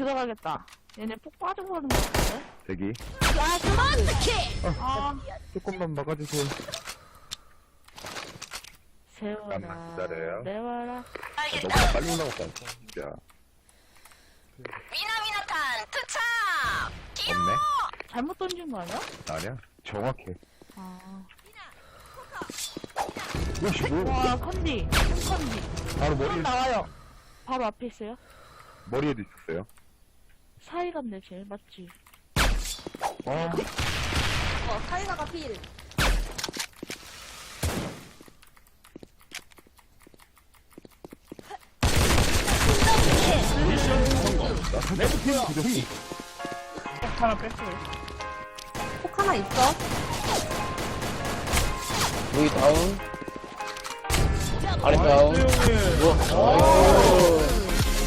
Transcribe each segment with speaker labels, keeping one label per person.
Speaker 1: 들어가겠다. 얘네 폭 하는 거 같은데?
Speaker 2: 대기.
Speaker 1: 아,
Speaker 2: 조금만 막아주세요.
Speaker 1: 세워라.
Speaker 2: 잠깐만 기다려요.
Speaker 1: 내와라.
Speaker 2: 너무 빨리 올라갔다. 진짜.
Speaker 3: 미나미나탄 투착!
Speaker 2: 없네?
Speaker 1: 잘못 던진 거 아니야?
Speaker 2: 아니야. 정확해.
Speaker 1: 아.
Speaker 2: 오씨, 뭐.
Speaker 1: 와, 컨디. 컨디.
Speaker 2: 바로
Speaker 1: 형
Speaker 2: 머리에,
Speaker 1: 나와요. 바로 앞에 있어요.
Speaker 2: 머리에도 있었어요.
Speaker 1: 사이 간대, 쟤. 맞지?
Speaker 2: 어,
Speaker 4: 어, 사이다가 필.
Speaker 2: 나 살짝 팀 부정이.
Speaker 1: 하나 뺐어요.
Speaker 4: 폭 하나 있어.
Speaker 5: 여기 다운. 아래 다운. 우와. 아이고.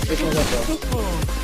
Speaker 5: 되게 괜찮다.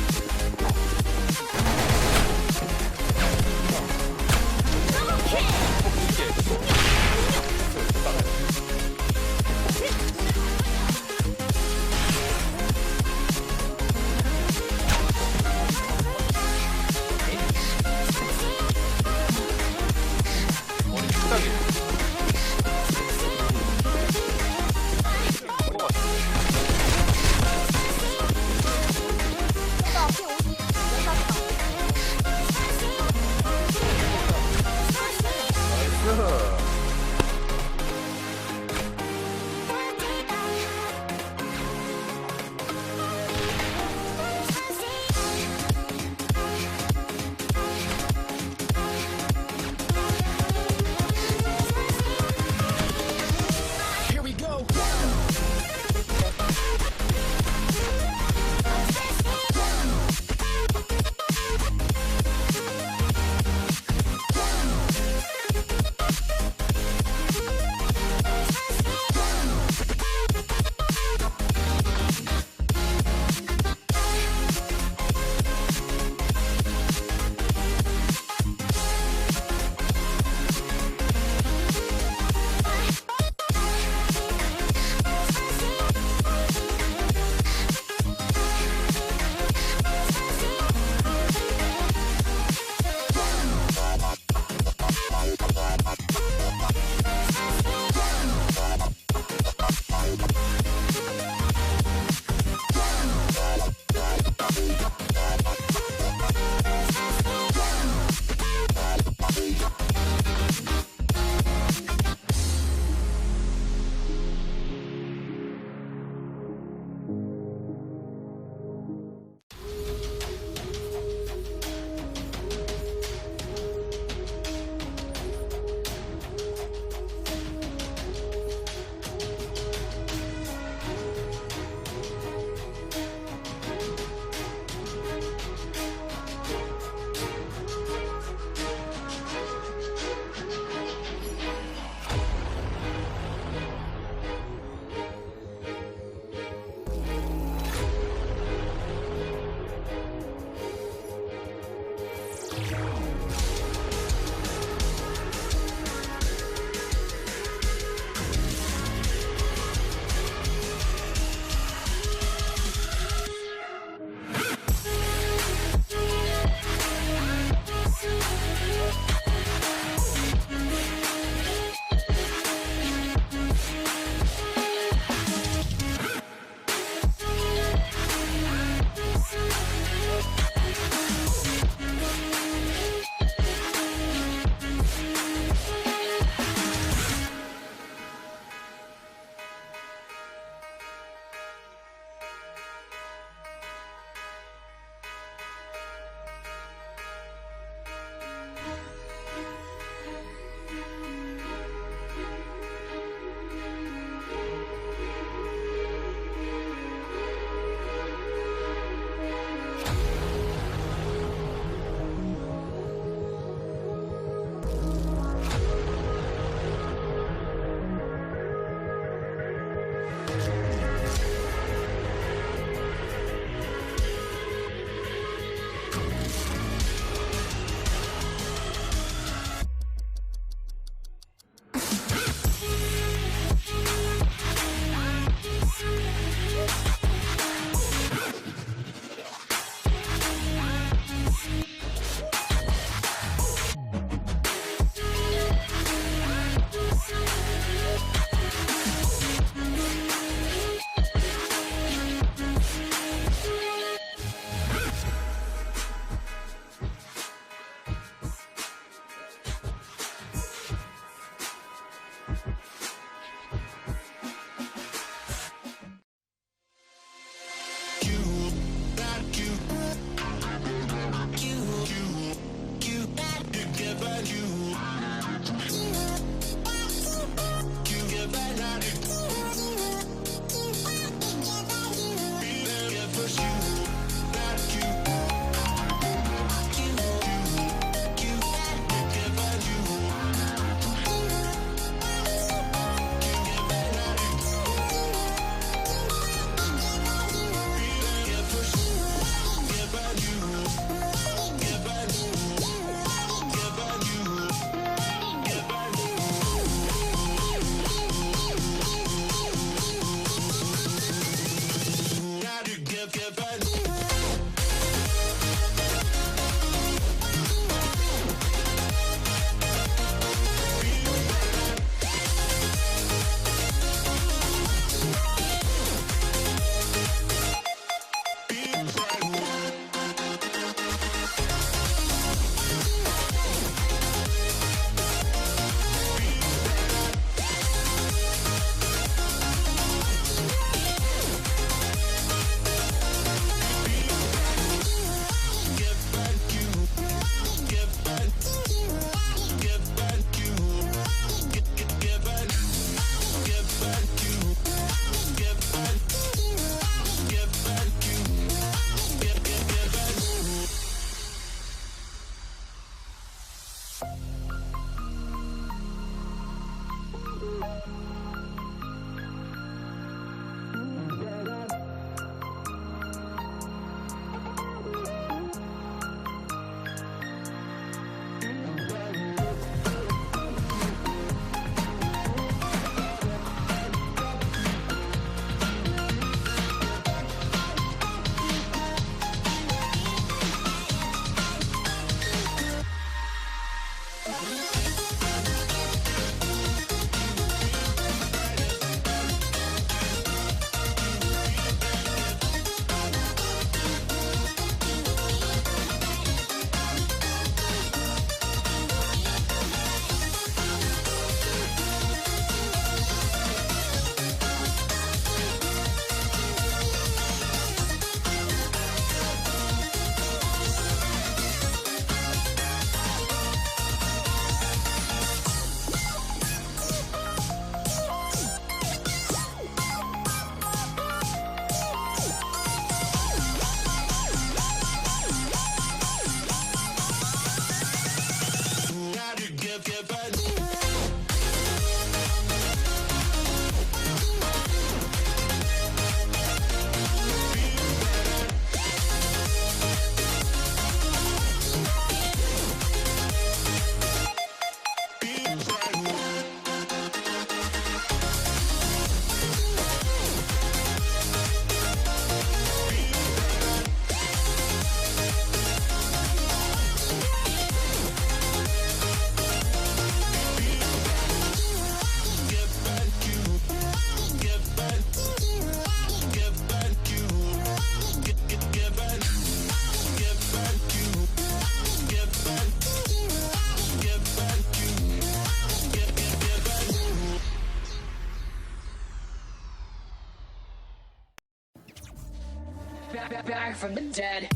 Speaker 3: from the dead.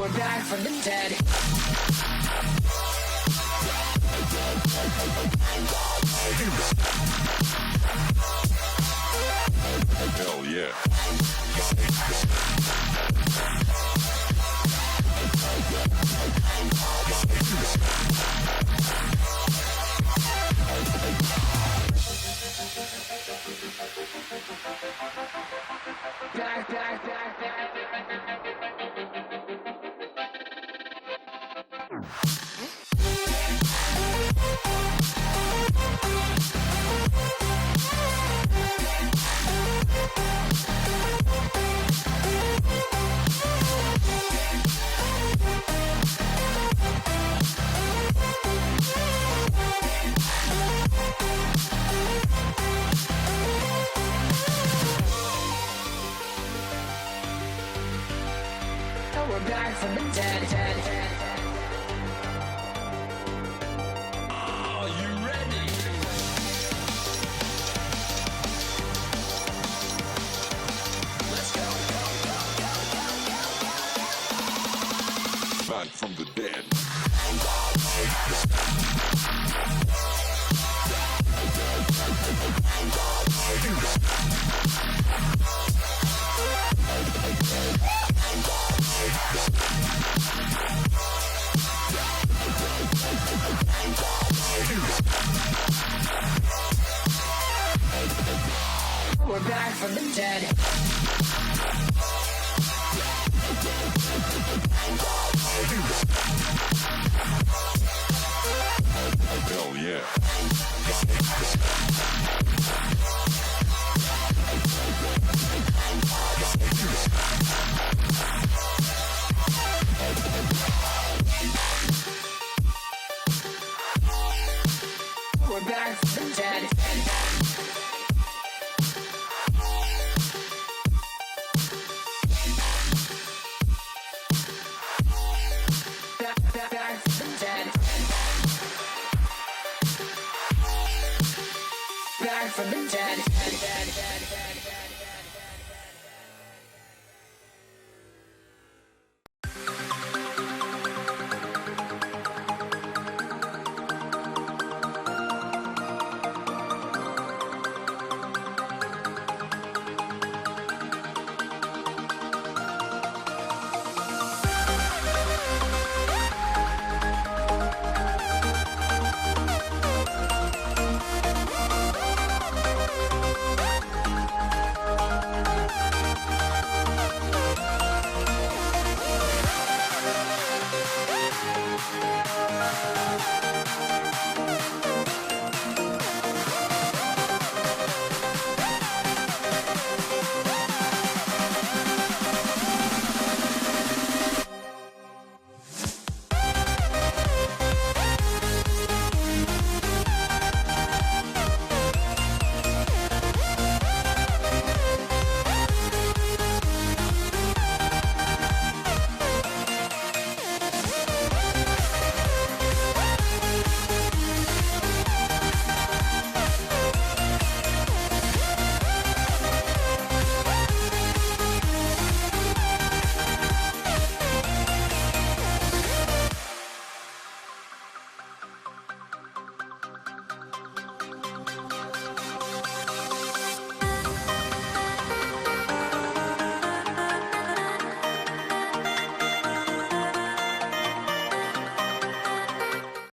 Speaker 3: We're back from the dead.
Speaker 6: Hell yeah.
Speaker 3: Back, back. We're back from the dead.
Speaker 6: Hell yeah.
Speaker 3: From the dead.